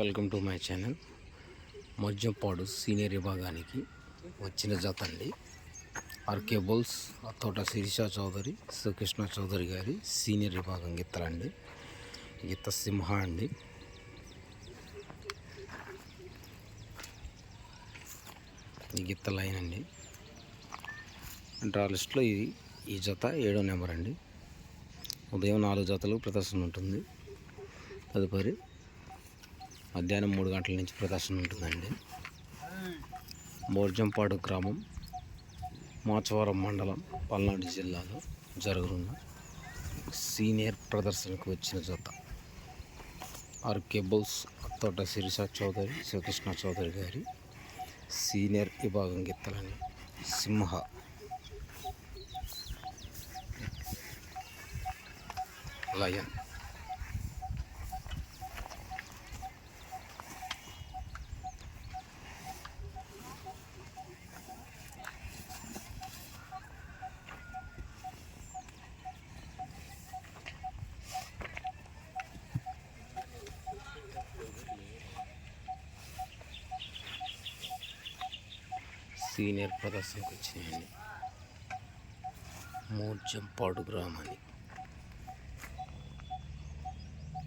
Welcome to my channel. మద్యంపాడు senior విభాగానికి వచ్చిన జత అండి. ఆర్కే బోల్స్ తోట శిరీష చౌదరి శ్రీకృష్ణ చౌదరి గారి సీనియర్ విభాగం గిత్తలండి గిత్త సింహ అండి. ఈ గిత్త లైన్ అండి. డ్రా లిస్ట్లో ఇది ఈ జత ఏడో నెంబర్ అండి. ఉదయం నాలుగు జతలు ప్రదర్శన ఉంటుంది. తదుపరి మధ్యాహ్నం మూడు గంటల నుంచి ప్రదర్శన ఉంటుందండి. బోర్జంపాడు గ్రామం మాచవరం మండలం పల్నాడు జిల్లాలో జరుగుతున్న సీనియర్ ప్రదర్శనకు వచ్చిన జత. ఆర్కేబుల్స్ తోట శిరీష చౌదరి శ్రీకృష్ణ చౌదరి గారి సీనియర్ విభాగం గిత్తలని సింహ. లయన్. సీనియర్ ప్రదర్శనకు వచ్చినాయండి. మూర్జంపాడు గ్రామానికి.